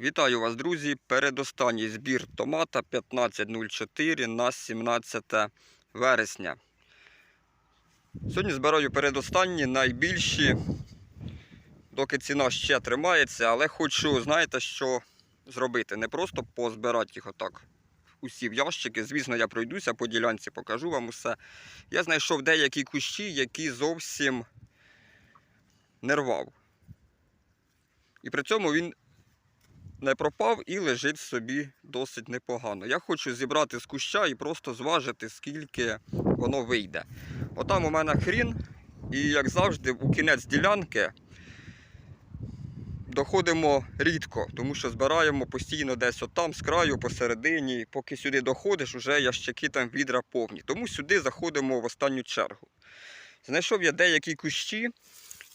Вітаю вас, друзі! Передостанній збір томата 1504 на 17 вересня. Сьогодні збираю передостанні найбільші, доки ціна ще тримається, але хочу, знаєте, що зробити. Не просто позбирати їх отак. Усі в ящики. Звісно, я пройдуся по ділянці, покажу вам усе. Я знайшов деякі кущі, які зовсім не рвав. І при цьому він не пропав і лежить собі досить непогано. Я хочу зібрати з куща і просто зважити, скільки воно вийде. Отам у мене хрін, і як завжди, у кінець ділянки доходимо рідко, тому що збираємо постійно десь отам, з краю, посередині. Поки сюди доходиш, вже ящики там відра повні. Тому сюди заходимо в останню чергу. Знайшов я деякі кущі,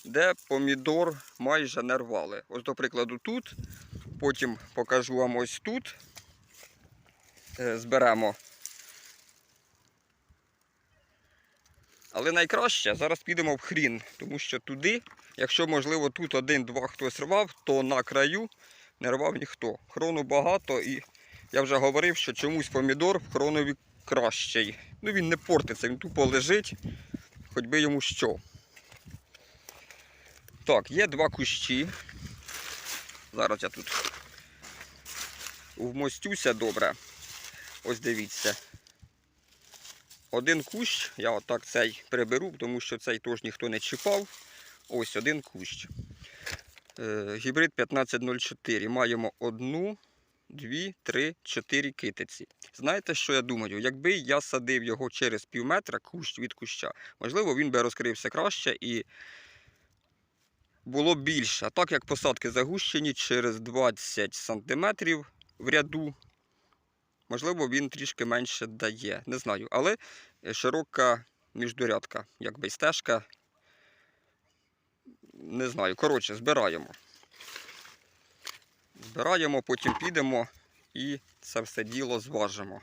де помідор майже не рвали. Ось, до прикладу, тут Потім покажу вам ось тут. Е, Зберемо. Але найкраще зараз підемо в хрін, тому що туди, якщо, можливо, тут один-два хтось рвав, то на краю не рвав ніхто. Хрону багато і я вже говорив, що чомусь помідор в хронові кращий. Ну він не портиться, він тупо лежить, хоч би йому що. Так, є два кущі. Зараз я тут вмостюся добре. Ось дивіться. Один кущ, я отак цей приберу, тому що цей теж ніхто не чіпав. Ось один кущ. Е, гібрид 1504. Маємо одну, дві, три, чотири китиці. Знаєте, що я думаю? Якби я садив його через пів метра кущ від куща, можливо, він би розкрився краще і було більше. Так як посадки загущені через 20 см в ряду, можливо, він трішки менше дає. Не знаю. Але широка міждурядка, якби стежка. Не знаю. Коротше, збираємо. Збираємо, потім підемо і це все діло зважимо.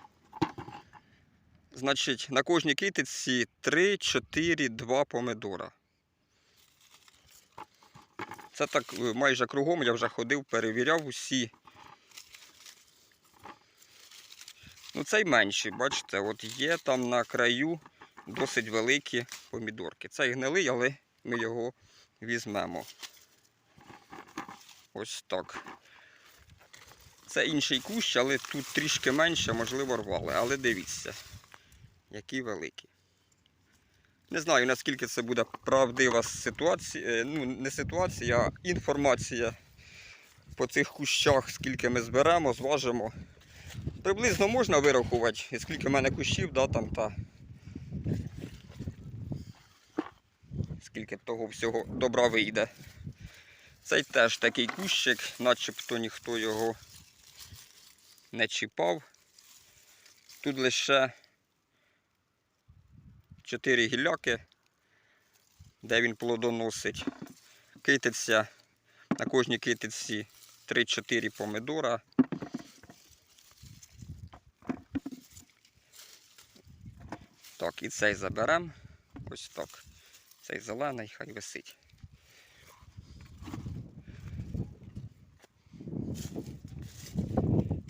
Значить, на кожній китиці 3, 4, 2 помидора. Це так е, майже кругом я вже ходив, перевіряв усі. Ну, цей менший, бачите, от є там на краю досить великі помідорки. Цей гнилий, але ми його візьмемо. Ось так. Це інший кущ, але тут трішки менше, можливо, рвали. Але дивіться, які великі. Не знаю, наскільки це буде правдива ситуація, ну не ситуація, а інформація по цих кущах, скільки ми зберемо, зважимо. Приблизно можна вирахувати, скільки в мене кущів, да, там, та скільки того всього добра вийде. Цей теж такий кущик, начебто ніхто його не чіпав. Тут лише 4 гілляки, де він плодоносить. Китиця, на кожній китиці 3-4 помидора. Так, і цей заберемо. Ось так. Цей зелений, хай висить.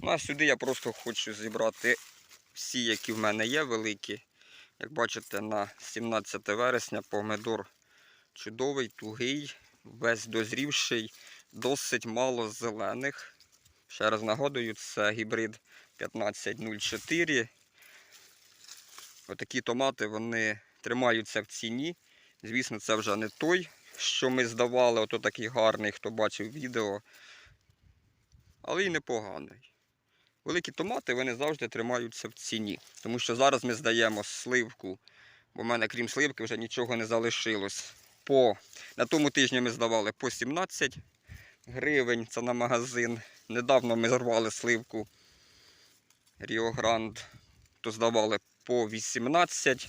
Ну а сюди я просто хочу зібрати всі, які в мене є, великі. Як бачите, на 17 вересня помидор чудовий, тугий, весь дозрівший, досить мало зелених. Ще раз нагадую, це гібрид 1504. Отакі томати вони тримаються в ціні. Звісно, це вже не той, що ми здавали, ото такий гарний, хто бачив відео. Але й непоганий. Великі томати вони завжди тримаються в ціні. Тому що зараз ми здаємо сливку, бо в мене крім сливки вже нічого не залишилось. По, На тому тижні ми здавали по 17 гривень, це на магазин. Недавно ми зарвали сливку Rio Grande, то здавали по 18.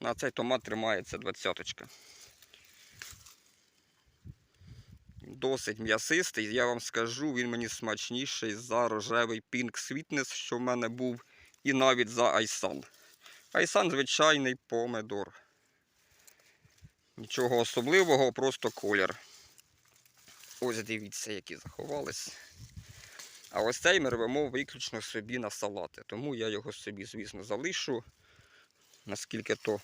На цей томат тримається 20 Досить м'ясистий, я вам скажу, він мені смачніший за рожевий Pink Sweetness, що в мене був, і навіть за Айсан. Айсан звичайний помидор. Нічого особливого, просто колір. Ось дивіться, які заховались. А ось цей ми рвемо виключно собі на салати. Тому я його собі, звісно, залишу. Наскільки то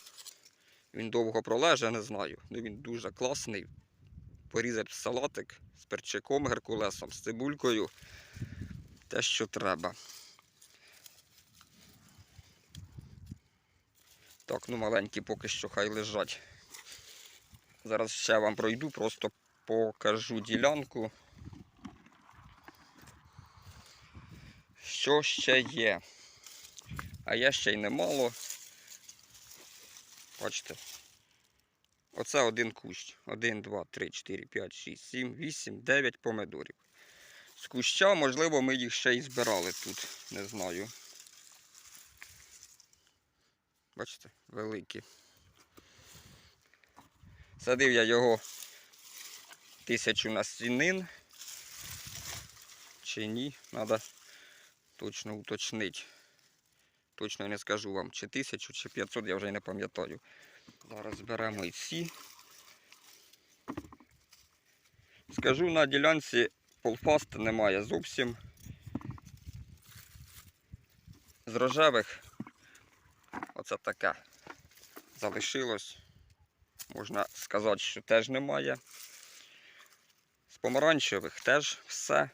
він довго пролеже, не знаю. Ну він дуже класний. Порізати салатик з перчиком, геркулесом, з цибулькою. Те, що треба. Так, ну маленькі поки що хай лежать. Зараз ще вам пройду, просто покажу ділянку. Що ще є? А є ще й немало. Бачите. Оце один кущ. Один, два, три, чотири, п'ять, шість, сім, вісім, дев'ять помидорів. З куща, можливо, ми їх ще й збирали тут. Не знаю. Бачите, великі. Садив я його тисячу насінин. Чи ні? Треба точно уточнити. Точно не скажу вам, чи тисячу, чи 500, я вже не пам'ятаю. Зараз беремо і ці. Скажу, на ділянці полфаст немає зовсім. З рожевих оце таке залишилось. Можна сказати, що теж немає. З помаранчевих теж все.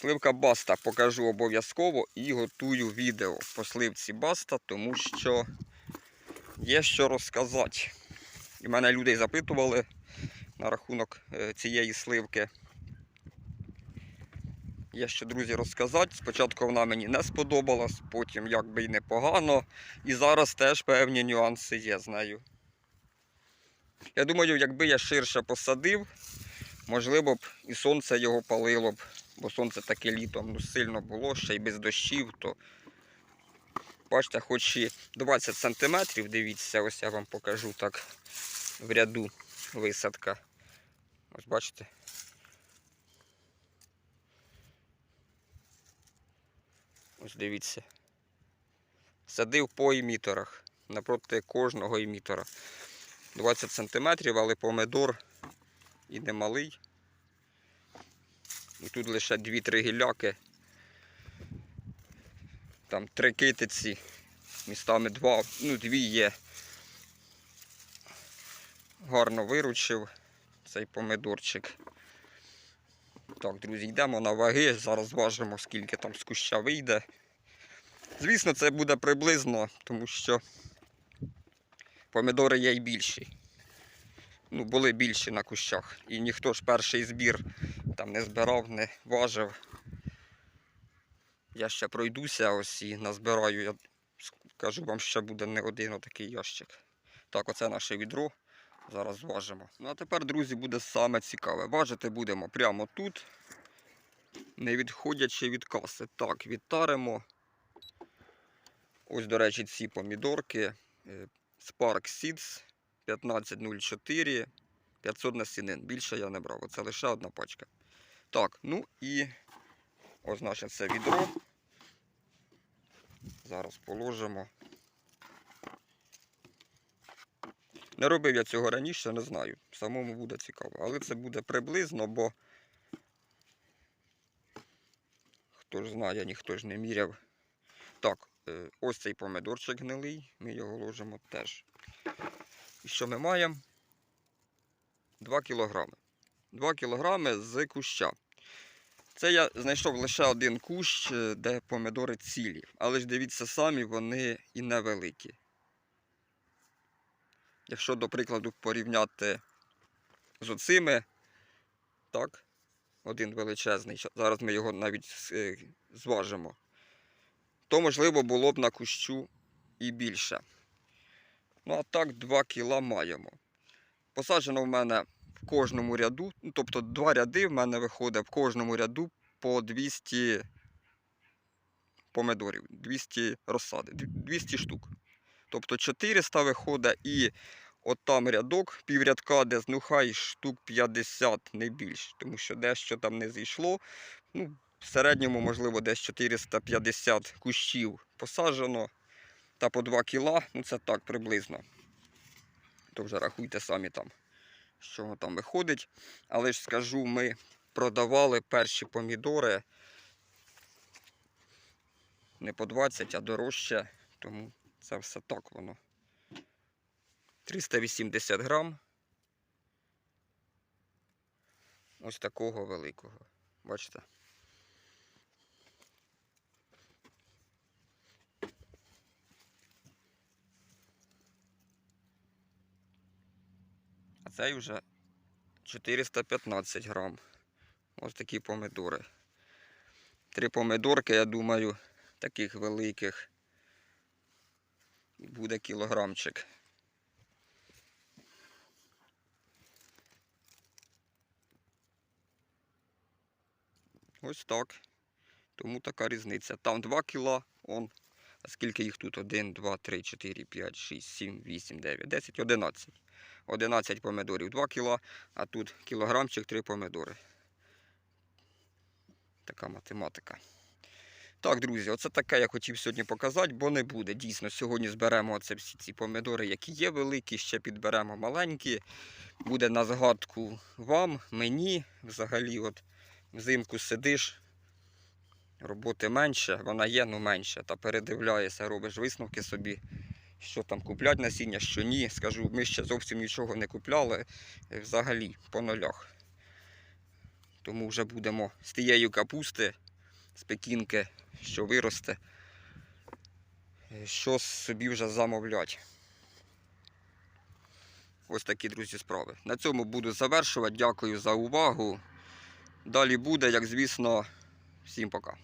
Сливка баста покажу обов'язково і готую відео по сливці баста, тому що є що розказати. І мене людей запитували на рахунок е, цієї сливки. Є що, друзі, розказати. Спочатку вона мені не сподобалась, потім якби й непогано. І зараз теж певні нюанси є з нею. Я думаю, якби я ширше посадив, можливо б і сонце його палило б, бо сонце таке літом ну, сильно було, ще й без дощів, то бачите, хоч і 20 сантиметрів, дивіться, ось я вам покажу так в ряду висадка. Ось бачите. Ось дивіться. Садив по еміторах, напроти кожного емітора. 20 см, але помидор і не малий. І тут лише 2-3 гілляки. Там три китиці, містами два, ну дві є. Гарно виручив цей помидорчик. Так, друзі, йдемо на ваги. Зараз важимо, скільки там з куща вийде. Звісно, це буде приблизно, тому що помидори є й більші. Ну, були більші на кущах. І ніхто ж перший збір там не збирав, не важив. Я ще пройдуся ось і назбираю. Я скажу вам, що буде не один отакий ящик. Так, оце наше відро. Зараз зважимо. Ну а тепер, друзі, буде саме цікаве. Важити будемо прямо тут, не відходячи від каси. Так, відтаримо. Ось, до речі, ці помідорки. е, Spark Seeds 1504 500 насінин. Більше я не брав. Оце лише одна пачка. Так, ну і ось наше це відро. Зараз положимо. Не робив я цього раніше, не знаю. Самому буде цікаво. Але це буде приблизно, бо хто ж знає, ніхто ж не міряв. Так, е, ось цей помидорчик гнилий, ми його ложимо теж. І що ми маємо? 2 кілограми. 2 кілограми з куща. Це я знайшов лише один кущ, е, де помидори цілі. Але ж дивіться самі, вони і невеликі. Якщо, до прикладу, порівняти з оцими, так, один величезний, зараз ми його навіть е, зважимо, то можливо було б на кущу і більше. Ну, а так 2 кіла маємо. Посаджено в мене в кожному ряду, ну, тобто два ряди в мене виходить в кожному ряду по 200 помидорів, 200 розсади, 200 штук. Тобто 400 виходить і от там рядок, піврядка, де ну хай штук 50, не більше, тому що дещо там не зійшло. Ну, в середньому, можливо, десь 450 кущів посаджено та по 2 кіла, ну це так приблизно. То вже рахуйте самі там. що воно там виходить. Але ж скажу, ми продавали перші помідори не по 20, а дорожче, тому це все так воно. 380 грам. Ось такого великого. Бачите? А цей вже 415 грам. Ось такі помидори. Три помидорки, я думаю, таких великих. Буде кілограмчик. Ось так. Тому така різниця. Там 2 кіла, он. А скільки їх тут? 1, 2, 3, 4, 5, 6, 7, 8, 9, 10, 11. 11 помидорів 2 кіла, а тут кілограмчик 3 помидори. Така математика. Так, друзі, оце таке я хотів сьогодні показати, бо не буде. Дійсно, сьогодні зберемо оце всі ці помидори, які є великі, ще підберемо маленькі. Буде на згадку вам, мені. Взагалі, от взимку сидиш, роботи менше, вона є, ну менше. Та передивляєшся, робиш висновки собі, що там куплять насіння, що ні. Скажу, ми ще зовсім нічого не купляли е, взагалі по нулях. Тому вже будемо з тією капусти, з пекінки, що виросте, е, що собі вже замовлять. Ось такі, друзі, справи. На цьому буду завершувати. Дякую за увагу. Далі буде, як звісно, всім пока.